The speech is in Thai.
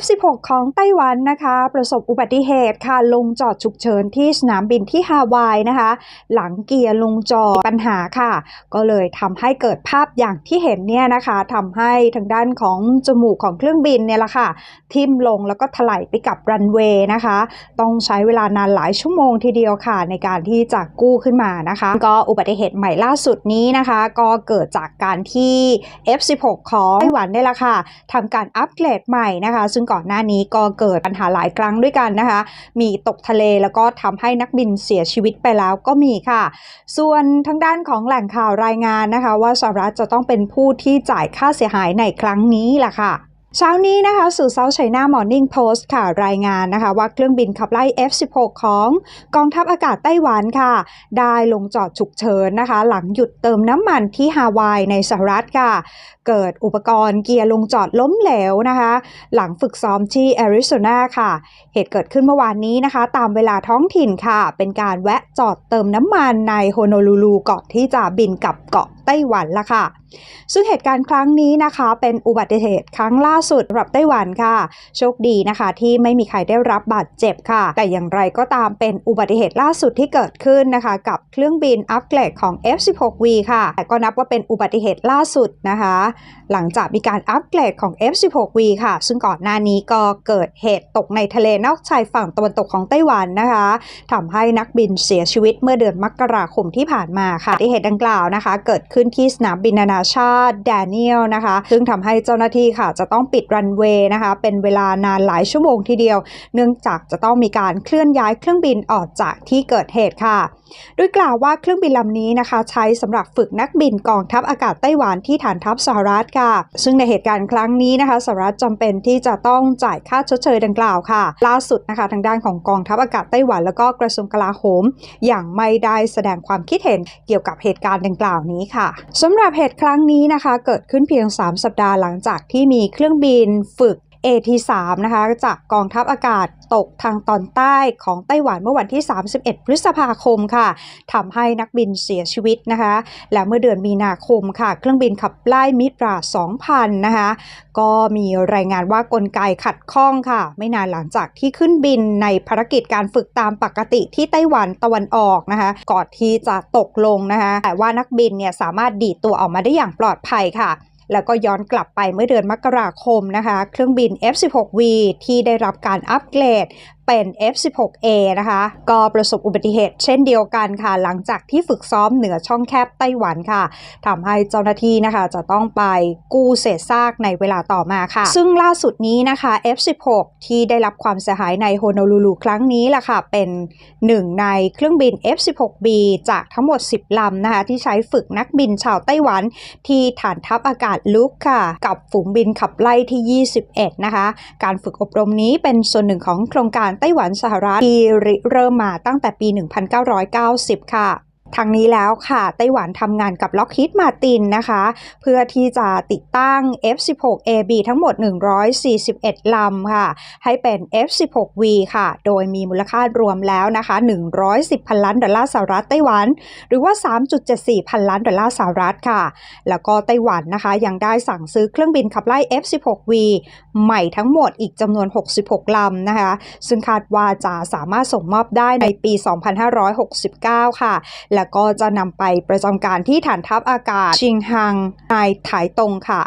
F16 ของไต้หวันนะคะ ประสบอุบัติเหตุค่ะลงจอดฉุกเฉินที่สนามบินที่ฮาวายนะคะ หลังเกียร์ลงจอดปัญหาค่ะ ก็เลยทำให้เกิดภาพอย่างที่เห็นเนี่ยนะคะทำให้ทางด้านของจมูกของเครื่องบินเนี่ยละค่ะ ทิ่มลงแล้วก็ถลายไปกับรันเวย์นะคะ ต้องใช้เวลานานหลายชั่วโมงทีเดียวค่ะ ในการที่จะกู้ขึ้นมานะคะ ก็อุบัติเหตุใหม่ล่าสุดนี้นะคะ ก็เกิดจากการที่ F16 ของไต้หวันเนี่ยละค่ะทำการอัปเกรดใหม่นะคะซึ่งก่อนหน้านี้ก็เกิดปัญหาหลายครั้งด้วยกันนะคะ มีตกทะเลแล้วก็ทำให้นักบินเสียชีวิตไปแล้วก็มีค่ะ ส่วนทางด้านของแหล่งข่าวรายงานนะคะ ว่าสหรัฐจะต้องเป็นผู้ที่จ่ายค่าเสียหายในครั้งนี้แหละค่ะ เช้านี้นะคะสื่อ South China Morning Post ค่ะรายงานนะคะ ว่าเครื่องบินขับไล่ F16 ของกองทัพอากาศไต้หวันค่ะ ได้ลงจอดฉุกเฉินนะคะ หลังหยุดเติมน้ำมันที่ฮาวายในสหรัฐค่ะ เกิดอุปกรณ์เกียร์ลงจอดล้มเหลวนะคะ หลังฝึกซ้อมที่แอริโซนาค่ะ เหตุเกิดขึ้นเมื่อวานนี้นะคะ ตามเวลาท้องถิ่นค่ะ เป็นการแวะจอดเติมน้ำมันในโฮโนลูลูก่อนที่จะบินกลับเกาะไต้หวันละค่ะ ซึ่งเหตุการณ์ครั้งนี้นะคะ เป็นอุบัติเหตุครั้งล่าสุดสำหรับไต้หวันค่ะ โชคดีนะคะที่ไม่มีใครได้รับบาดเจ็บค่ะ แต่อย่างไรก็ตามเป็นอุบัติเหตุล่าสุดที่เกิดขึ้นนะคะ กับเครื่องบินอัปเกรดของ F16V ค่ะ แต่ก็นับว่าเป็นอุบัติเหตุล่าสุดนะคะ หลังจากมีการอัปเกรดของ F16V ค่ะ ซึ่งก่อนหน้านี้ก็เกิดเหตุตกในทะเลนอกชายฝั่งตะวันตกของไต้หวันนะคะทำให้นักบินเสียชีวิตเมื่อเดือนมกราคมที่ผ่านมาค่ะที่เหตุดังกล่าวนะคะ เกิดขึ้นที่สนามบินนานาชาติแดเนียลนะคะ ซึ่งทำให้เจ้าหน้าที่ค่ะจะต้องปิดรันเวย์นะคะ เป็นเวลานานหลายชั่วโมงทีเดียว เนื่องจากจะต้องมีการเคลื่อนย้ายเครื่องบินออกจากที่เกิดเหตุค่ะ โดยกล่าวว่าเครื่องบินลำนี้นะคะ ใช้สำหรับฝึกนักบินกองทัพอากาศไต้หวันที่ฐานทัพสหรัฐค่ะ ซึ่งในเหตุการณ์ครั้งนี้นะคะสหรัฐจำเป็นที่จะต้องจ่ายค่าชดเชยดังกล่าวค่ะ ล่าสุดนะคะ ทางด้านของกองทัพอากาศไต้หวัน แล้วก็กระทรวงกลาโหม อย่างไม่ได้แสดงความคิดเห็นเกี่ยวกับเหตุการณ์ดังกล่าวนี้ค่ะสำหรับเหตุครั้งนี้นะคะ เกิดขึ้นเพียง 3 สัปดาห์หลังจากที่มีเครื่องบินฝึก AT3 นะคะจากกองทัพอากาศตกทางตอนใต้ของไต้หวันเมื่อวันที่ 31 พฤษภาคมค่ะทำให้นักบินเสียชีวิตนะคะ และเมื่อเดือนมีนาคมค่ะ เครื่องบินขับไล่มิตรา 2,000 นะคะ ก็มีรายงานว่ากลไกขัดข้องค่ะ ไม่นานหลังจากที่ขึ้นบินในภารกิจการฝึกตามปกติที่ไต้หวันตะวันออกนะคะ ก่อนที่จะตกลงนะคะ แต่ว่านักบินเนี่ยสามารถดีดตัวออกมาได้อย่างปลอดภัยค่ะ แล้วก็ย้อนกลับไปเมื่อเดือนมกราคมนะคะ เครื่องบิน F16V ที่ได้รับการอัปเกรด เป็น F16A นะคะ ก็ประสบอุบัติเหตุเช่นเดียวกันค่ะ หลังจากที่ฝึกซ้อมเหนือช่องแคบไต้หวันค่ะทำให้เจ้าหน้าที่นะคะจะต้องไปกู้เศษซากในเวลาต่อมาค่ะ ซึ่งล่าสุดนี้นะคะ F16 ที่ได้รับความเสียหายในโฮโนลูลูครั้งนี้ล่ะค่ะ เป็นหนึ่งในเครื่องบิน F16B จากทั้งหมด 10 ลำนะคะ ที่ใช้ฝึกนักบินชาวไต้หวัน ที่ฐานทัพอากาศลุกค่ะ กับฝูงบินขับไล่ที่ 21 นะคะ การฝึกอบรมนี้เป็นส่วนหนึ่งของโครงการไต้หวันสหรัฐที่เริ่มมาตั้งแต่ปี 1990 ค่ะ ทางนี้แล้วค่ะ ไต้หวันทำงานกับ Lockheed Martin นะคะ เพื่อที่จะติดตั้ง F16AB ทั้งหมด 141 ลำค่ะ ให้เป็น F16V ค่ะ โดยมีมูลค่ารวมแล้วนะคะ 110 พันล้านดอลลาร์สหรัฐไต้หวัน หรือว่า 3.74 พันล้านดอลลาร์สหรัฐค่ะ แล้วก็ไต้หวันนะคะ ยังได้สั่งซื้อเครื่องบินขับไล่ F16V ใหม่ทั้งหมดอีกจำนวน 66 ลำนะคะ ซึ่งคาดว่าจะสามารถส่งมอบได้ในปี 2569 ค่ะ แล้วก็จะนำไปประจำการที่ฐานทัพอากาศชิงฮังนายถ่ายตรงค่ะ